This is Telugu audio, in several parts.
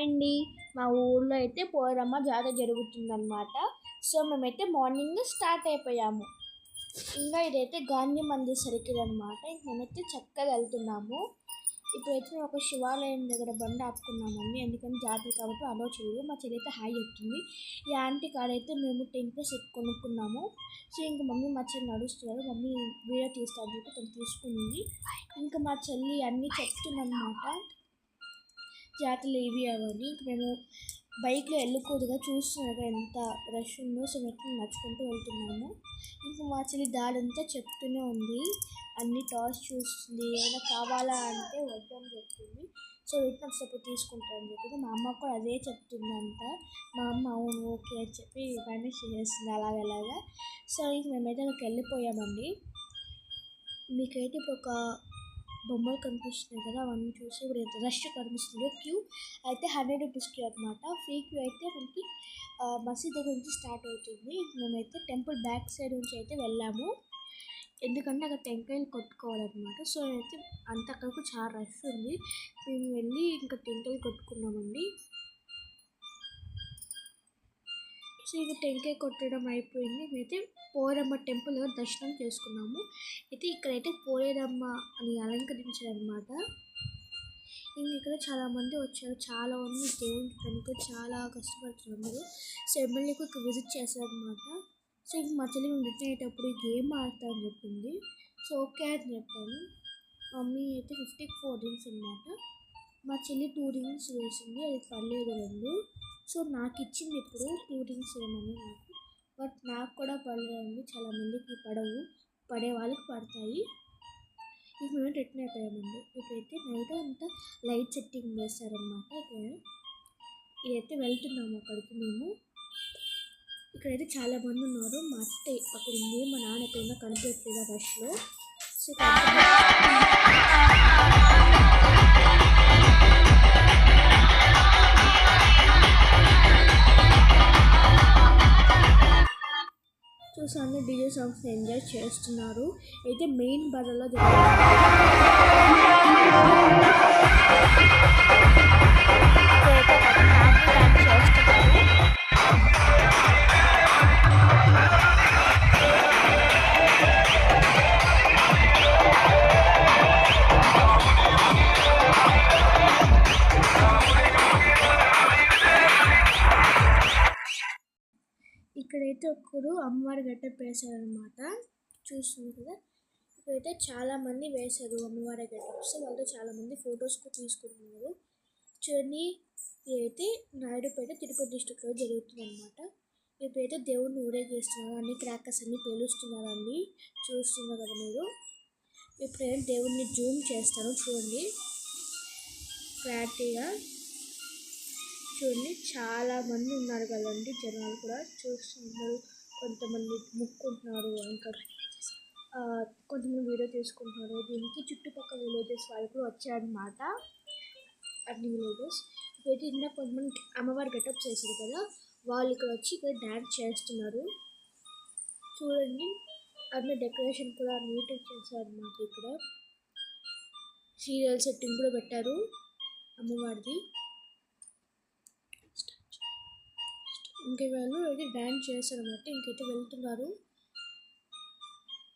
అండి. మా ఊళ్ళో అయితే పోరమ్మ జాతర జరుగుతుందన్నమాట. సో మేమైతే మార్నింగ్ స్టార్ట్ అయిపోయాము. ఇంకా ఇదైతే గాంధీ మందిర్ సర్కిల్ అనమాట మేమైతే చక్కగా వెళ్తున్నాము. ఇప్పుడైతే మేము ఒక శివాలయం దగ్గర బండి ఆపుకున్నామండి ఎందుకంటే జాతర కాబట్టి అలో చేయదు మా చెల్లి అయితే హాయ్ చెప్తుంది. ఈ ఆంటీ కాడైతే మేము టెంపుల్స్ కొనుక్కున్నాము. సో ఇంకా మమ్మీ మా చెల్లి నడుస్తున్నారు. మమ్మీ వీడియో తీస్తాను చెప్పి తను తీసుకుంది. ఇంకా మా చెల్లి అన్నీ చెప్తుందన్నమాట. జాతరలు ఇవి అవన్నీ ఇంక మేము బైక్లో వెళ్ళకూడదుగా చూస్తున్నారు ఎంత రష్ ఉందో సో మేము నడుచుకుంటూ వెళ్తున్నాము. ఇంకా మా చెల్లి దాడంతా చెప్తూనే ఉంది. అన్ని టాస్ చూస్తుంది. ఏమైనా కావాలా అంటే వద్దని చెప్తుంది. సో వచ్చినప్పుడు తీసుకుంటాను చెప్పి మా అమ్మ కూడా అదే చెప్తుంది మా అమ్మ అవును ఓకే అని చెప్పి మేనేజ్ చేసేస్తుంది అలాగలాగా సో ఇంక మేమైతే అక్కడికి వెళ్ళిపోయామండి. మీకైతే ఇప్పుడు ఒక బొమ్మలు కనిపిస్తున్నాయి కదా అవన్నీ చూసి ఇప్పుడు ఎంత రష్ కనిపిస్తుంది. క్యూ అయితే హండ్రెడ్ రూపీస్ క్యూ అనమాట ఫ్రీ క్యూ అయితే మనకి మసీద్ దగ్గర నుంచి స్టార్ట్ అవుతుంది. మేమైతే టెంపుల్ బ్యాక్ సైడ్ నుంచి అయితే వెళ్ళాము. ఎందుకంటే అక్కడ టెంకాయలు కొట్టుకోవాలన్నమాట. సో అయితే అంత అక్కడికి చాలా రష్ ఉంది. మేము వెళ్ళి ఇంకా టెంకాయలు కొట్టుకున్నామండి. సో ఇక టెంకాయ కొట్టడం అయిపోయింది. మేమైతే పోరమ్మ టెంపుల్ దర్శనం చేసుకున్నాము. అయితే ఇక్కడైతే పోలేరమ్మ అని అలంకరించారనమాట ఇంక ఇక్కడ చాలామంది వచ్చారు. చాలా మంది దేవుని కనుక చాలా కష్టపడుతున్నారు సో ఎమ్మెల్యే ఇక్కడ విజిట్ చేశారనమాట సో ఇంక మా చెల్లి మేము రిటర్న్ అయ్యేటప్పుడు గేమ్ ఆడతా అని చెప్పింది. సో ఓకే అని చెప్పాను. మమ్మీ అయితే ఫిఫ్టీ ఫోర్ రింగ్స్ అనమాట మా చెల్లి టూ రింగ్స్ వేసింది. అది పర్లేదు రెండు. సో నాకు ఇచ్చింది ఇప్పుడు టూ రింగ్స్ ఏమని నాకు. బట్ నాకు కూడా పడలేదండి చాలా మందికి పడవు. పడే వాళ్ళకి పడతాయి. ఇక మేము రిటర్న్ అయిపోయామండి. ఇప్పుడైతే నైట్ అంతా లైట్ సెట్టింగ్ చేస్తారనమాట ఇక్కడ ఇదైతే వెళ్తున్నాము అక్కడికి మేము. ఇక్కడైతే చాలా మంది ఉన్నారు. మా అత్త అక్కడ ఉంది. మా నాన్న ఎక్కడున్నా కనిపించట్లేదు ఆ రష్లో సో సాంగ్స్ ఎంజాయ్ చేస్తున్నారు. అయితే మెయిన్ బజార్లో దగ్గర ప్రతి ఒక్కరు అమ్మవారి గెటప్ వేశారనమాట చూస్తుంది కదా. ఇప్పుడైతే చాలా మంది వేశారు అమ్మవారి గెటప్స్ వాళ్ళతో చాలా మంది ఫొటోస్ కూడా తీసుకుంటున్నారు చూడండి ఇదైతే నాయుడుపేట తిరుపతి డిస్టిక్లో జరుగుతుంది అనమాట ఇప్పుడైతే దేవుడిని ఊరేగిస్తున్నారు. అన్ని క్రాకర్స్ అన్ని పేలుస్తున్నారండి. చూస్తున్నారు కదా మీరు. ఇప్పుడైతే దేవుడిని జూమ్ చేస్తాను చూడండి. క్లారిటీగా. చూడండి చాలా మంది ఉన్నారు కదండి జనాలు కూడా చూస్తున్నారు. కొంతమంది ముక్కుంటున్నారు ఇంకా ఆ, కొంతమంది వీడియో తీసుకుంటున్నారు. దీనికి చుట్టుపక్కల విలేజెస్ వాళ్ళు కూడా వచ్చారనమాట అన్ని విలేజెస్ ఇప్పుడైతే ఇందా కొంతమంది అమ్మవారి గెటప్ చేశారు కదా వాళ్ళు ఇక్కడ వచ్చి ఇక్కడ డ్యాన్స్ చేస్తున్నారు. చూడండి అన్ని డెకరేషన్ కూడా నీట్గా చేశారు అన్నమాట ఇక్కడ. సీరియల్ సెట్టింగ్ కూడా పెట్టారు అమ్మవారిది. ఇంక వాళ్ళు అయితే డ్యాన్స్ చేస్తారన్నమాట ఇంకైతే వెళ్తున్నారు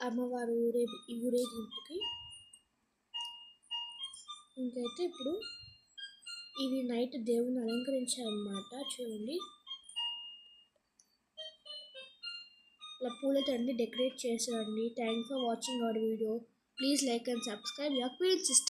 అమ్మవారు ఊరే ఊరేగింపుకి ఇంకైతే ఇప్పుడు ఇవి నైట్ దేవుని అలంకరించారన్నమాట. చూడండి. ఇలా పూలతో అన్ని డెకరేట్ చేశారండి. Thank for watching our video please like and subscribe your queen sister